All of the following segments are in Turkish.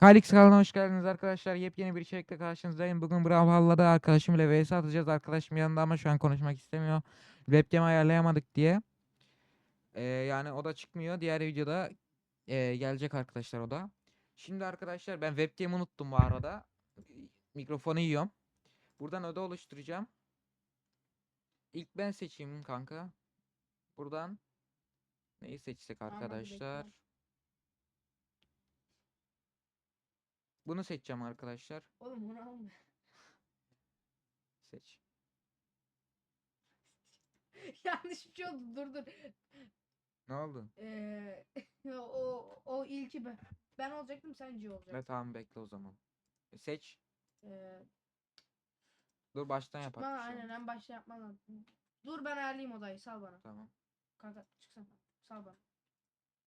Kalix kanalına hoş geldiniz arkadaşlar. Yepyeni bir içerikle karşınızdayım. Bugün Brawlhalla'da arkadaşım ile vs atacağız. Arkadaşım yanında ama şu an konuşmak istemiyor. Webcam ayarlayamadık diye. Ee, yani o da çıkmıyor. Diğer videoda ee, gelecek arkadaşlar o da. Şimdi arkadaşlar ben webcam'i unuttum bu arada. Mikrofonu yiyorum. Buradan oda oluşturacağım. İlk ben seçeyim kanka. Buradan neyi seçsek arkadaşlar? Bunu seçeceğim arkadaşlar. Oğlum onu alma. Seç. Yanlış bir şey oldu. Dur dur. Ne oldu? Ee, o o ilki ben. Ben olacaktım sen C olacaktın. Evet tamam bekle o zaman. E, Seç. Ee, Dur baştan yapak. bana şey aynen en başta yapman lazım. Dur ben ayarlayayım odayı sal bana. Tamam. Kanka çıksana. Sal bana.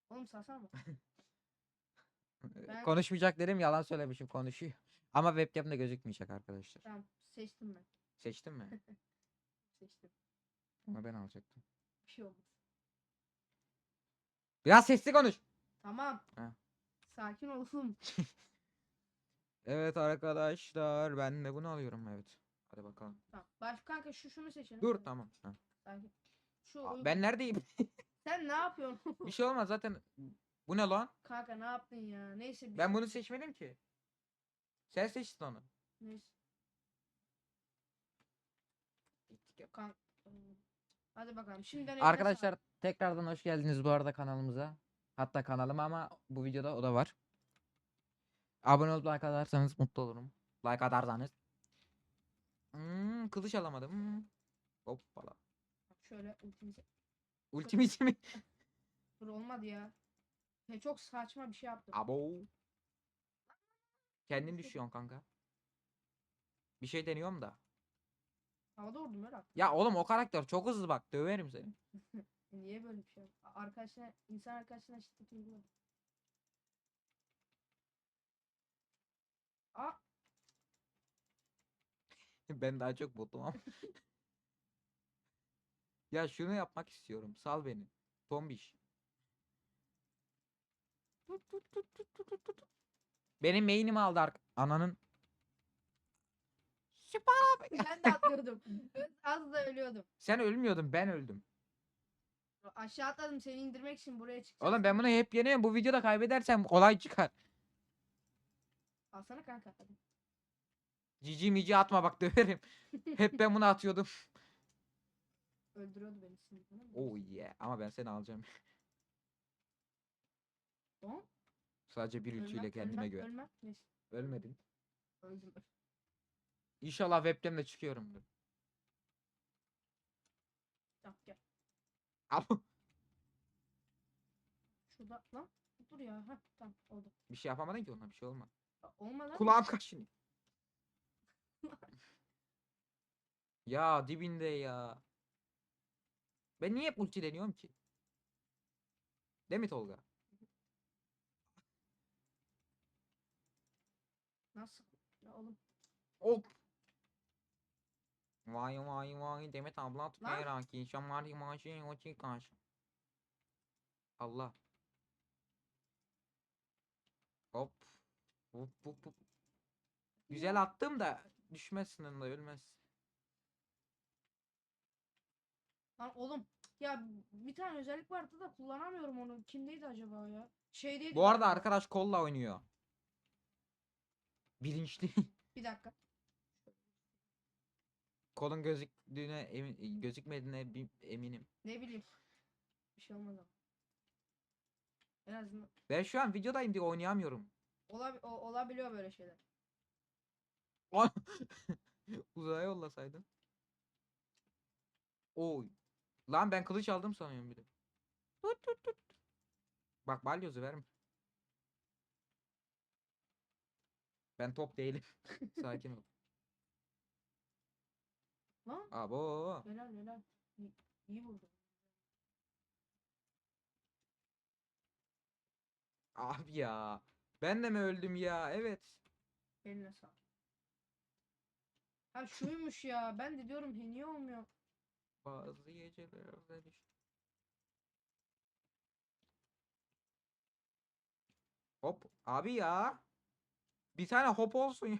Oğlum salsana mı? Ben- Konuşmayacak dedim yalan söylemişim konuşuyor. Ama webcam'de gözükmeyecek arkadaşlar. tamam seçtim ben. Seçtin mi? Seçtim. Ama ben alacaktım. Bir şey olmaz. Biraz sesli konuş. Tamam. Ha. Sakin olsun. Evet arkadaşlar ben de bunu alıyorum evet. Hadi bakalım. Tamam. Baş kanka şu şunu seçelim. Dur tamam. Ha. Sakin. Şu Aa, uygun- Ben neredeyim? Sen ne yapıyorsun? bir şey olmaz zaten. Bu ne lan? Kanka ne yaptın ya? Neyse bir Ben bunu seçmedim ki. Sen seçtin onu. Neyse. Hadi bakalım. Eline Arkadaşlar tekrardan hoş geldiniz bu arada kanalımıza. Hatta kanalıma ama bu videoda o da var. Abone olup like atarsanız mutlu olurum. Like atarsanız. Hmm, kılıç alamadım. Hmm. Hoppala. Şöyle ultimize. Ultimate mi? Dur olmadı ya. Ya çok saçma bir şey yaptım. Abo. Kendin düşüyorsun kanka. Bir şey deniyorum da. Havada vurdum öyle. Ya oğlum o karakter çok hızlı bak döverim seni. Niye böyle bir şey Arkadaşına, insan arkadaşına şiddet uyguladım. Aa, ben daha çok botum ama. ya şunu yapmak istiyorum. Sal beni. Tombiş. Benim main'imi aldı ark ananın. Süper abi. ben de atlıyordum. Az da ölüyordum. Sen ölmüyordun ben öldüm. Aşağı atladım seni indirmek için buraya çıkacağım. Oğlum ben bunu hep yeniyorum. Bu videoda kaybedersem olay çıkar. Alsana kanka. Cici mici atma bak döverim. hep ben bunu atıyordum. Öldürüyordu beni ama Oh yeah. Ama ben seni alacağım. Sadece bir Ölmem, kendime ölmem, güven. Ölmem. Neyse. Ölmedin. Öldüm. İnşallah webcam'de çıkıyorumdur. Tamam gel. Ama Şurada lan. Dur ya. Heh, tamam oldu. bir şey yapamadın ki ona bir şey olmaz. Aa, Olma lan. Kulağım kaşınıyor. ya dibinde ya. Ben niye hep ulti deniyorum ki? Değil mi Tolga? Nasıl? Ya oğlum. Hop. Vay vay vay Demet abla tutayarak inşallah imajı o çıkar. Allah. Hop. Hop hop hop. Güzel attım da düşmezsin önünde ölmez. Lan oğlum. Ya bir tane özellik vardı da kullanamıyorum onu. Kimdeydi acaba ya? Şeydeydi. Bu arada arkadaş kolla oynuyor. Bilinçli. Bir dakika. Kolun gözüktüğüne emin, gözükmediğine bi- eminim. Ne bileyim. Bir şey olmaz ama. En azından Ben şu an videodayım diye oynayamıyorum. olab o- olabiliyor böyle şeyler. Uzaya yollasaydın. Oy. Lan ben kılıç aldım sanıyorum bir de. Tut tut tut. Bak balyozu verme. Ben top değilim. Sakin ol. Lan Abo. helal helal. İyi, iyi vurdu. Abi ya. Ben de mi öldüm ya? Evet. Eline sağlık. Ha şuymuş ya. Ben de diyorum he niye olmuyor? Bazı gecelerde düş. Hop. Abi ya. Bir tane hop olsun ya.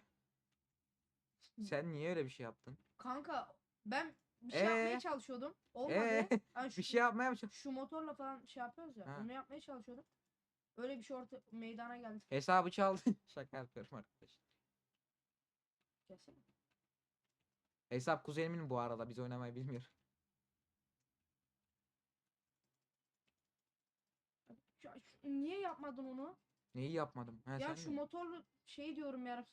Sen niye öyle bir şey yaptın? Kanka ben bir şey yapmaya Ee? çalışıyordum. Olmadı. Ee, Yani bir şu, şey yapmaya mı çalış- şu motorla falan şey yapıyoruz ya. Ha. Onu yapmaya çalışıyordum. Öyle bir şey orta meydana geldi. Hesabı çaldın. Şaka yapıyorum arkadaşlar. Gelsene. Hesap kuzenimin bu arada biz oynamayı bilmiyor. Ya şu- niye yapmadın onu? Neyi yapmadım? Ha, ya sen şu mi? motorlu şey diyorum ya.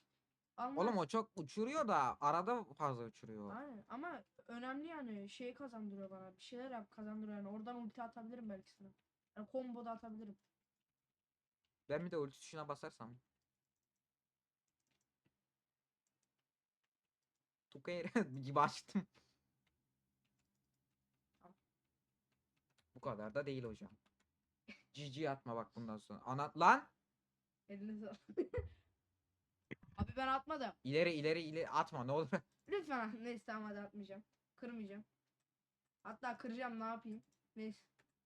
Almaz. Oğlum o çok uçuruyor da arada fazla uçuruyor. Aynen ama önemli yani şey kazandırıyor bana. Bir şeyler yap kazandırıyor yani. Oradan ulti atabilirim belki sana. Yani combo da atabilirim. Ben bir de ulti tuşuna basarsam. Tukayır gibi açtım. Bu kadar da değil hocam. GG atma bak bundan sonra. Ana lan Sağlık. Abi ben atmadım. ileri ileri ileri atma ne olur. Lütfen neyse tamam hadi atmayacağım. Kırmayacağım. Hatta kıracağım ne yapayım. Neyse.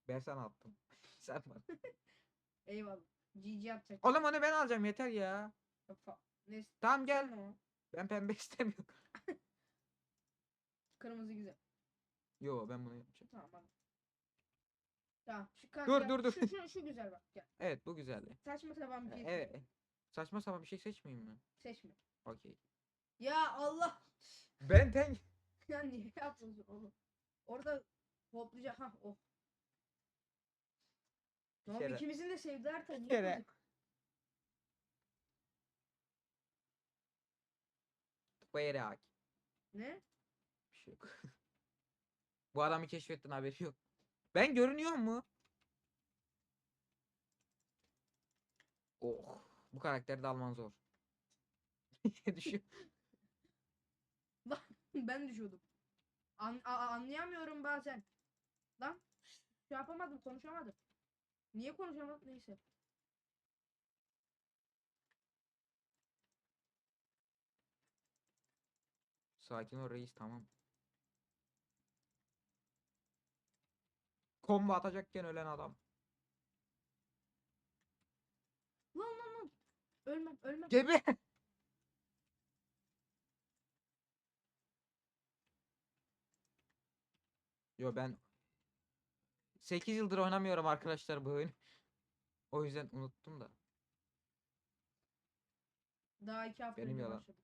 Ben sana attım. Sen bana. Eyvallah. GG atacak. Oğlum onu ben alacağım yeter ya. Fa- Neyse. Tamam gel. Tamam. Ben pembe istemiyorum. Kırmızı güzel. Yo ben bunu yapacağım. Tamam hadi. Tamam. Şu kanka, Dur, dur, dur. Şu, şu, şu güzel bak. Gel. Evet bu güzeldi. Saçma sapan bir şey. Evet. Saçma sapan bir şey seçmeyeyim mi? Seçme. Okey. Ya Allah. Ben ten Ya niye yapıyorsun oğlum? Orada hoplayacak. Ha oh. Tamam kere- ikimizin de sevdiği harita. niye kere- bozuk? Bayrak. Ne? Bir şey yok. Bu adamı keşfettin haberi yok. Ben görünüyor mu? Oh. Bu karakteri de alman zor. Düşüyor. ben düşüyordum. An a- a- anlayamıyorum bazen. Lan şey yapamadım konuşamadım. Niye konuşamadım neyse. Sakin ol reis tamam. Kombo atacakken ölen adam. Lan lan lan. Ölmem ölmem. Gebe. Yo ben 8 yıldır oynamıyorum arkadaşlar bu oyunu. O yüzden unuttum da. Daha iki hafta Benim önce yalan. başladım.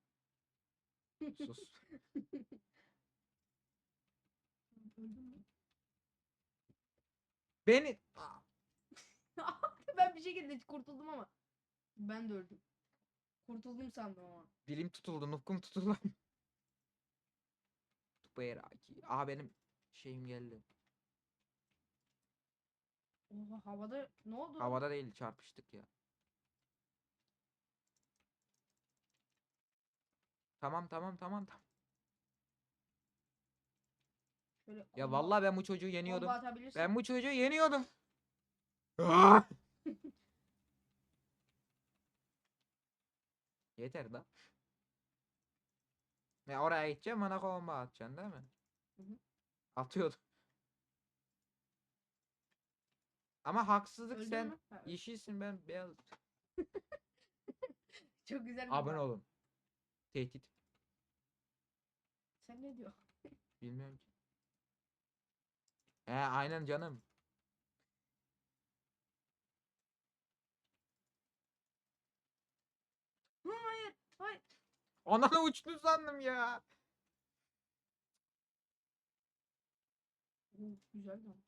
Sus. Öldüm mü? Beni ben bir şekilde kurtuldum ama. Ben de öldüm. Kurtuldum sandım ama. dilim tutuldu, nufkum tutuldu. Tupayraki. Aa benim şeyim geldi. Oha havada ne oldu? Havada değil çarpıştık ya. Tamam tamam tamam tamam. Şöyle Ya vallahi ben bu çocuğu yeniyordum. atabilirsin. Ben bu çocuğu yeniyordum. Yeter da. Ya oraya gideceğim bana combo atacaksın değil mi? Hı hı. Atıyordum. Ama haksızlık Öldün sen mü? Ha, yeşilsin ben beyaz. Çok güzel bir Abone bak. olun. Tehdit. Sen ne diyor? Bilmiyorum ki. He aynen canım. Hayır hayır. Ananı uçtu sandım ya. Güzel lan.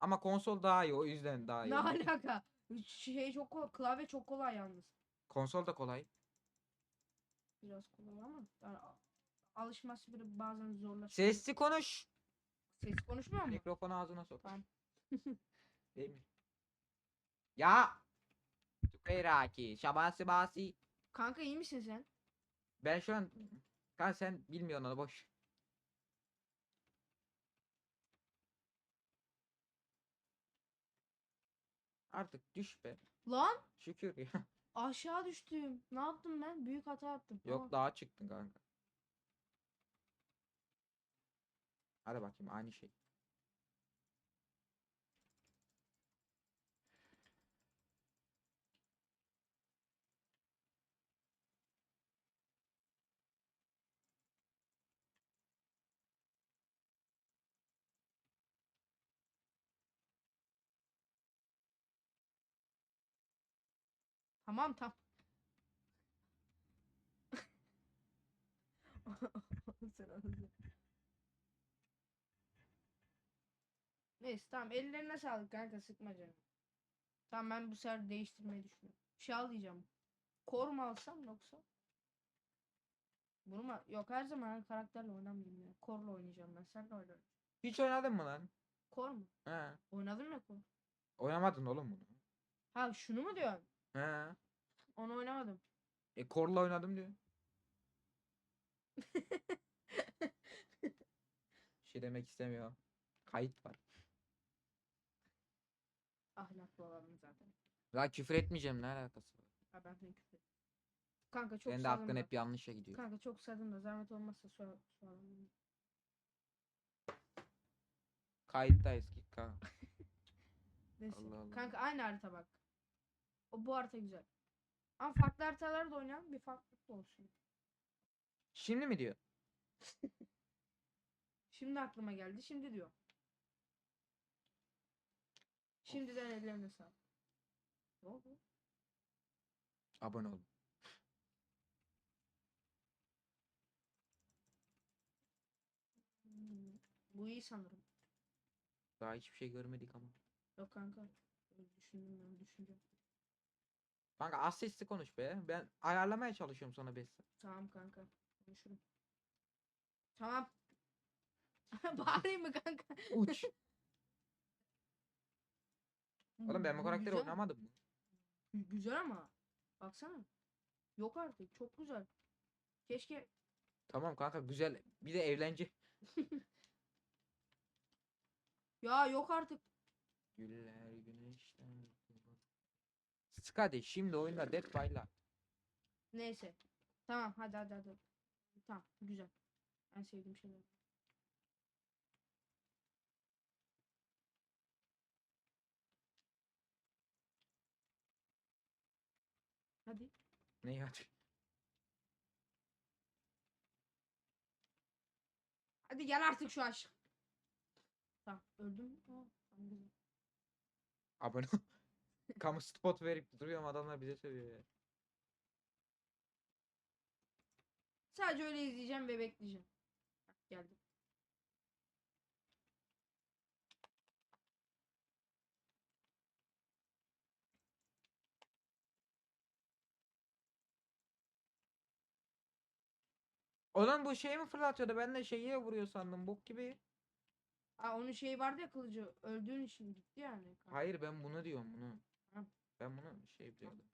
Ama konsol daha iyi o yüzden daha iyi. Ne alaka? Şey çok kolay. Klavye çok kolay yalnız. Konsol da kolay. Biraz kolay ama yani alışması bir bazen zorlaşıyor. Sesli konuş. Ses konuşmuyor mu? Mikrofonu ağzına sok. Tamam. Değil mi? Ya. Tukayraki. Şabasi basi. Kanka iyi misin sen? Ben şu an Kanka sen bilmiyorsun onu boş. Artık düş be. Lan Şükür ya. aşağı düştüm. Ne yaptım ben? Büyük hata yaptım. Yok Aa, daha çıktın kanka. Hadi bakayım aynı şey. Tamam tamam. Sen Neyse tamam ellerine sağlık kanka sıkma canım. Tamam ben bu sefer değiştirmeyi düşünüyorum. Şey al diyeceğim. Kor mu alsam yoksa? Bunu mu? Yok her zaman karakterle oynamayayım ya. Korla oynayacağım ben. Senle oynarım. Hiç oynadın mı lan? Kor mu? He. Oynadın mı kor? Oynamadın oğlum bunu. Ha şunu mu diyorsun? He. Onu oynamadım. E korla oynadım diyor. Bir şey demek istemiyor. Kayıt var. Ahlaklı olalım zaten. La küfür etmeyeceğim ne alakası var? Ha ben seni küfür. Kanka çok Senin de hep yanlışa gidiyor. Kanka çok sardım da zahmet olmazsa sor soralım. Kayıttayız ki kanka. Neyse. Allah Allah. Kanka aynı harita bak. O bu harita güzel. Ama farklı haritalar da oynayalım bir farklılık da olsun. Şimdi mi diyor? Şimdi aklıma geldi. Şimdi diyor. Şimdiden ellerine sağlık. Ne oldu? Abone ol. Hmm, Bu iyi sanırım. Daha hiçbir şey görmedik ama. Yok kanka. Öyle Düşündüm ben düşüneceğim. Kanka az sesli konuş be. Ben ayarlamaya çalışıyorum sana besi. Tamam kanka. Konuşurum. Tamam. Bağırayım mı kanka? Uç. Oğlum ben bu karakteri güzel. oynamadım mı? Güzel ama. Baksana. Yok artık. Çok güzel. Keşke Tamam kanka güzel. Bir de evlence. ya yok artık. Güller güneşten. Sık hadi şimdi oyunda Dead by Light. Neyse. Tamam hadi hadi hadi. Tamam güzel. En sevdiğim şeyler. Hadi. Ne ya? Hadi gel artık şu aşk. Tamam öldüm. Aa, tamam, güzel. Abone ol. Kamu spot verip duruyorum adamlar bize söylüyor ya. Sadece öyle izleyeceğim ve bekleyeceğim. Bak geldim. Olan bu şeyi mi fırlatıyordu? Ben de şeyi vuruyor sandım. Bok gibi. Aa onun şeyi vardı ya kılıcı. Öldüğün için gitti yani. Hayır ben bunu diyorum bunu. Ha. Ben bunu şey biliyordum.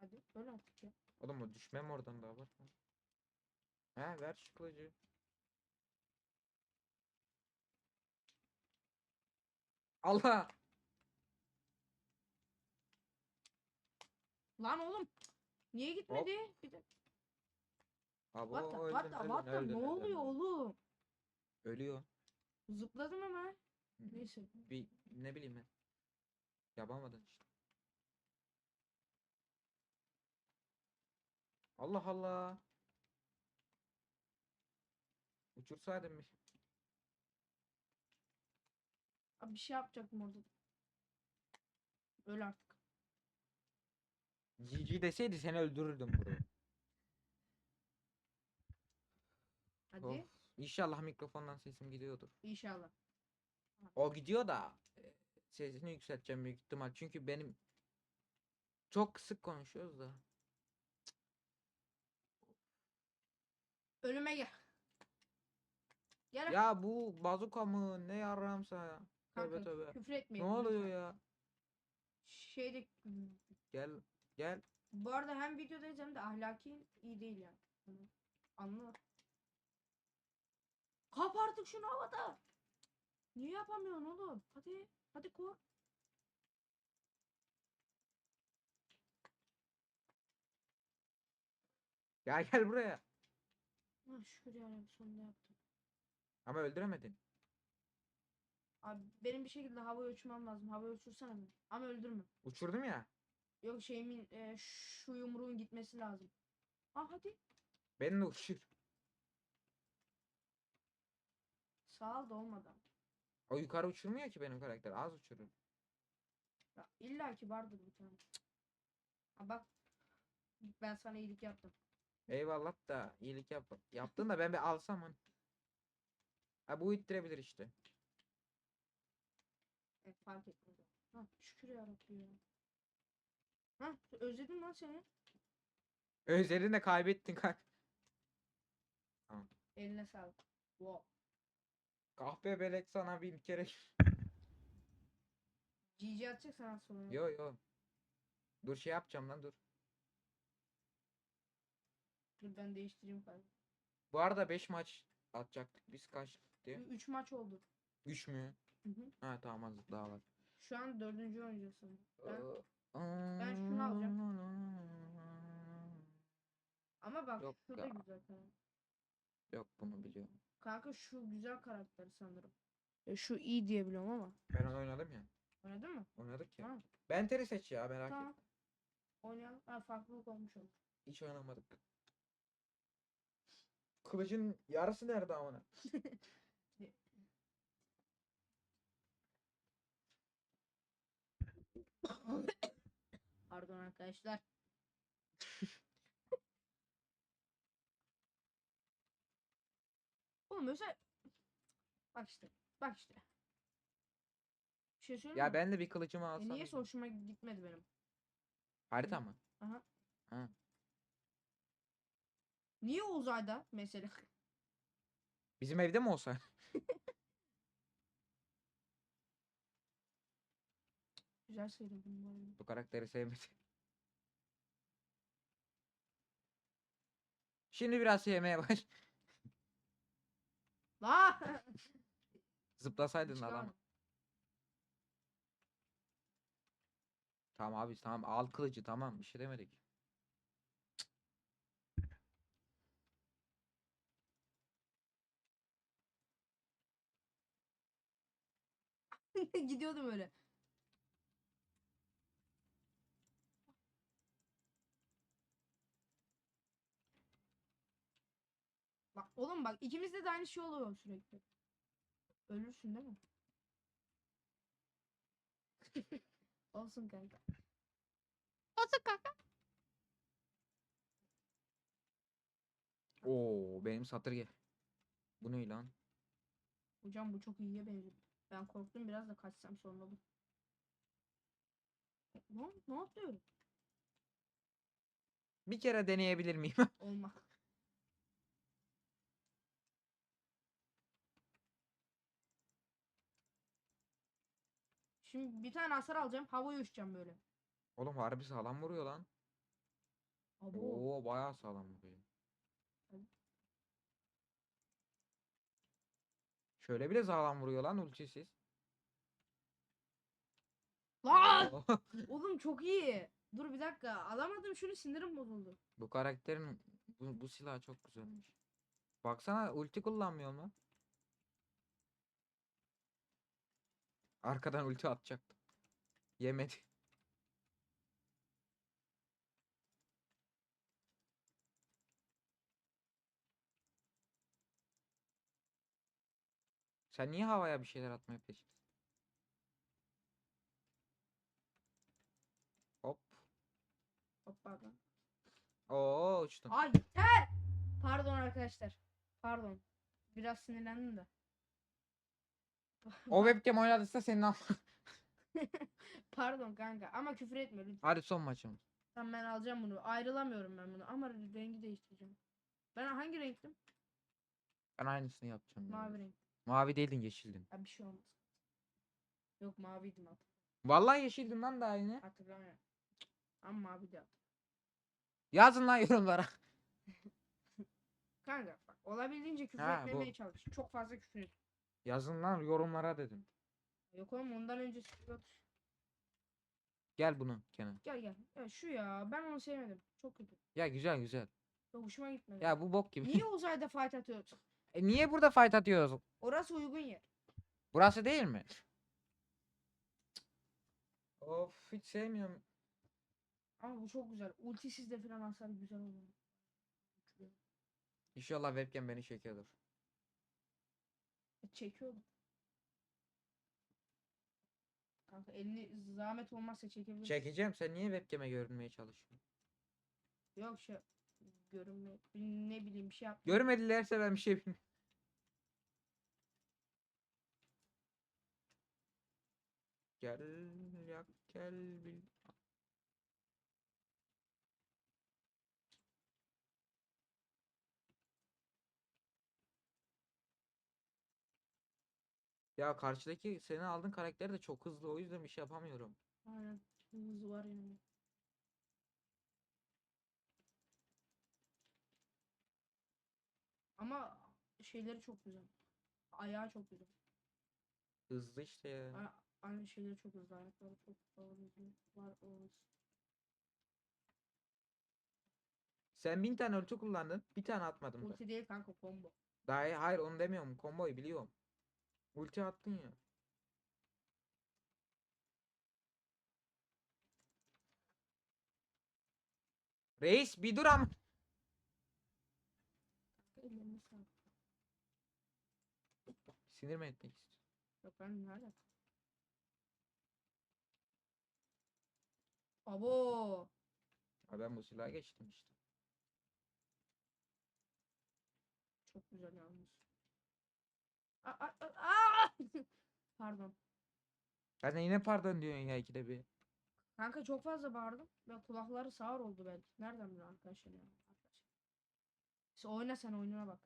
Hadi öl artık ya. Oğlum o düşmem oradan daha var. He ver şu kılıcı. Allah. Lan oğlum. Niye gitmedi? Bir de. Abo What the, what the, what the, ne oluyor oğlum? Ölüyor. Zıpladım ama. Neyse. Bir ne bileyim ben. Yapamadın işte. Allah Allah. Uçursaydın bir. Abi bir şey yapacaktım orada. Öl artık. GG deseydi seni öldürürdüm bro. Hadi. Of. İnşallah mikrofondan sesim gidiyordur. İnşallah. O gidiyor da e, sesini yükselteceğim büyük ihtimal. Çünkü benim çok sık konuşuyoruz da. Ölüme gel. Gel Ya bu bazuka mı ne yarramsa ya. Tövbe kanka. tövbe. Küfür Ne etmeyin. oluyor lütfen. ya? Şeyde Gel gel. bu arada hem videodayız hem de ahlaki iyi değil yani. Anla. Kap artık şunu havada. Niye yapamıyorsun oğlum? Hadi. Hadi kor. Ya gel buraya. Ha, şükür yani sonunda yaptım. Ama öldüremedin. Abi benim bir şekilde havaya uçmam lazım. Havaya uçursana beni. Ama öldürme. Uçurdum ya. Yok şeyimin e, şu yumruğun gitmesi lazım. Ah hadi. Beni de uçur. Sağ ol da olmadı. ama. O yukarı uçurmuyor ki benim karakter. Az uçurur. Ya illa ki vardır bir tane. Ha bak. Ben sana iyilik yaptım. Eyvallah da iyilik yap. Yaptın da ben bir alsam hani. Ha bu ittirebilir işte. E, fark etmedi. Ha şükür yarabbim ya. Ha özledim lan seni. Özlerini de kaybettin kanka. Eline sağlık. Wow. Kahpe belek sana bin kere. GG atacak sana sonra. Yo yo. Dur şey yapacağım lan dur. Dur ben değiştireyim kanka. Bu arada 5 maç atacaktık. Biz kaç diye? 3 maç oldu. 3 mü? Hı hı. Ha tamam daha var. Şu an dördüncü oynayacağız sanırım. Ben, ben şunu alacağım. ama bak Yok şu da ya. güzel karakter. Yok bunu biliyorum. Kanka şu güzel karakter sanırım. E, şu iyi diye biliyorum ama. Ben onu oynadım ya. Oynadın mı? Oynadık ya. Tamam. Ben teri seç ya merak Tamam. etme. Oynayalım. Ha farklılık olmuş olur. Hiç oynamadık. Kılıcın yarısı nerede amına? Pardon arkadaşlar. Oğlum mesela bak işte. Bak işte. Bir şey söyleyeyim Ya mi? ben de bir kılıcımı E, alsam. niyeyse ya. hoşuma gitmedi benim. Harita mı? Aha. Ha. Niye uzayda mesela? Bizim evde mi olsa? Güzel söyledin bu arada. Bu karakteri sevmedi. Şimdi biraz sevmeye baş. La! Zıplasaydın adam. Tamam abi tamam al kılıcı tamam bir şey demedik. Gidiyordum öyle. Oğlum bak ikimizde de aynı şey oluyor sürekli. Ölürsün değil mi? Olsun kanka. Olsun kanka. Oo benim satırge. Bu ne lan? Hocam bu çok iyiye benziyor. Ben korktum biraz da kaçsam sorun olur. Ne, ne yapıyorum? Bir kere deneyebilir miyim? Olmaz. Şimdi bir tane hasar alacağım. Havaya uçacağım böyle. Oğlum harbi sağlam vuruyor lan. Abo. Oo bayağı sağlam vuruyor. Şöyle bile sağlam vuruyor lan ultisiz. Lan! Oğlum çok iyi. Dur bir dakika. Alamadım şunu sinirim bozuldu. bu karakterin bu, bu silah çok güzelmiş. Baksana ulti kullanmıyor mu? Arkadan ulti atacaktım. Yemedi. Sen niye havaya bir şeyler atmaya peşindesin? Hop. Hop pardon. Oo uçtum. Ay yeter. Pardon arkadaşlar. Pardon. Biraz sinirlendim de. O webcam oynadıysa senin al. Pardon kanka ama küfür etme lütfen. Hadi son maçımız. Tamam ben alacağım bunu. Ayrılamıyorum ben bunu ama rengi değiştireceğim. Ben hangi renktim? Ben aynısını yapacağım. ya. Mavi renk. Mavi değildin yeşildin. Ha bir şey olmaz. Yok maviydim hat Vallahi yeşildin lan da aynı. hatırlamıyorum. Ama mavi de. Yazın lan yorumlara. Kanka bak olabildiğince küfür Ha, bu. etmemeye çalış. Çok fazla küfür et. Yazın lan yorumlara dedim. Yok oğlum ondan önce yok. Gel bunu Kenan. Gel gel. Ya şu ya ben onu sevmedim. Çok kötü. Ya güzel güzel. Çok hoşuma gitmedi. Ya bu bok gibi. Niye uzayda fight atıyorsun? E niye burada fight atıyoruz? Orası uygun yer. Burası değil mi? Of hiç sevmiyorum. Ama bu çok güzel. Ultisiz de falan hasar güzel oluyor. İnşallah webcam beni çekiyordur. E, Çekiyorum. Kanka elini zahmet olmazsa çekebilirsin. Çekeceğim. Sen niye webcam'e görünmeye çalışıyorsun? Yok şey görünme ne bileyim bir şey yap. Görmedilerse ben bir şey bilmiyorum. Gel yak gel bil. Ya karşıdaki senin aldığın karakter de çok hızlı o yüzden bir şey yapamıyorum. Aynen. Hızı var yani. Ama şeyleri çok güzel. Ayağı çok güzel. Hızlı işte ya. A- Aynı şeyleri çok hızlı. Ayakları çok hızlı. Var o. Sen bin tane ulti kullandın. Bir tane atmadım da. Ulti değil kanka combo. Daha hayır onu demiyorum. Komboyu biliyorum. Ulti attın ya. Reis bir dur am. Ellerine sağlık. Sinir mi etmek istiyorsun? Yok ben? Abo. Ha ben bu silaha geçtim işte. Çok güzel yalnız. Pardon. Ya sen yine pardon diyorsun ya ikide bir. Kanka çok fazla bağırdım ve kulakları sağır oldu belki. Nereden biliyor arkadaşlar ya? Arkadaşlar. Sen oyna sen oyununa bak.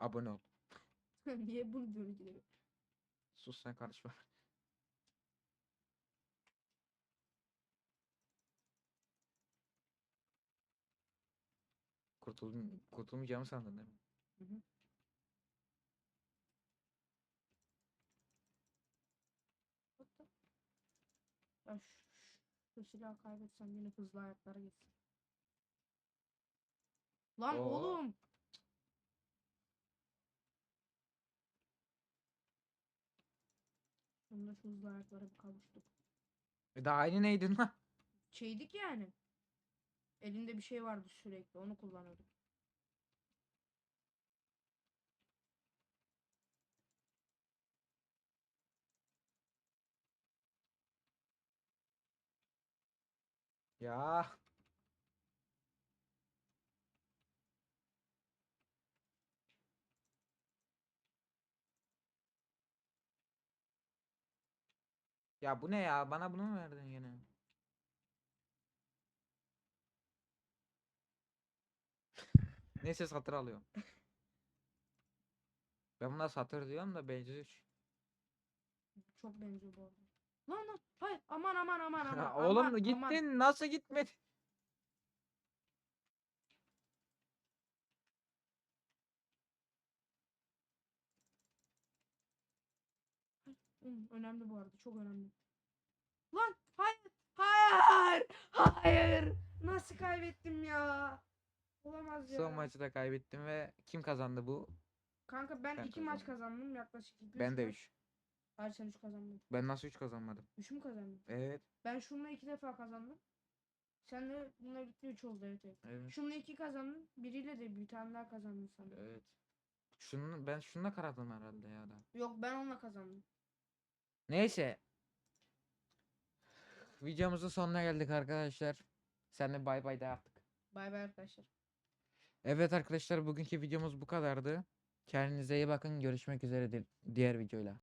Abone ol. Niye bunu diyorsun ki de? Sus sen karışma. Kurtul kurtulmayacağımı sandın değil mi? Hı hı. Ya şu, şu silahı kaybetsem yine hızlı ayaklara gitsin. Lan Oo. oğlum. Sonunda şu hızlı ayaklara bir kavuştuk. E daha aynı neydin lan? Şeydik yani. Elinde bir şey vardı sürekli onu kullanıyorduk. Ya. Ya bu ne ya? Bana bunu mu verdin gene? Neyse satır alıyorum. Ben buna satır diyorum da benziyor. Çok benziyor bu arada. Lan lan hayır aman aman aman aman. Oğlum aman, gittin aman. nasıl gitmedi? Önemli bu arada çok önemli. Lan hayır hayır hayır nasıl kaybettim ya? Olamaz ya. Son maçı da kaybettim ve kim kazandı bu? Kanka ben, Ben iki maç kazandım. kazandım yaklaşık. iki, Ben üç de maç. 3. Hayır sen üç kazandın. Ben nasıl 3 kazanmadım? Üç mü kazandın? Evet. Ben şununla iki defa kazandım. Sen de bununla birlikte üç oldu evet evet. Evet. Şununla iki kazandın. Biriyle de bir tane daha kazandın sanırım. Evet. Şunu ben şununla karadım herhalde ya da. Yok ben onunla kazandım. Neyse. Videomuzun sonuna geldik arkadaşlar. Seninle bay bay da yaptık. Bay bay arkadaşlar. Evet arkadaşlar bugünkü videomuz bu kadardı. Kendinize iyi bakın. Görüşmek üzere di- diğer videoyla.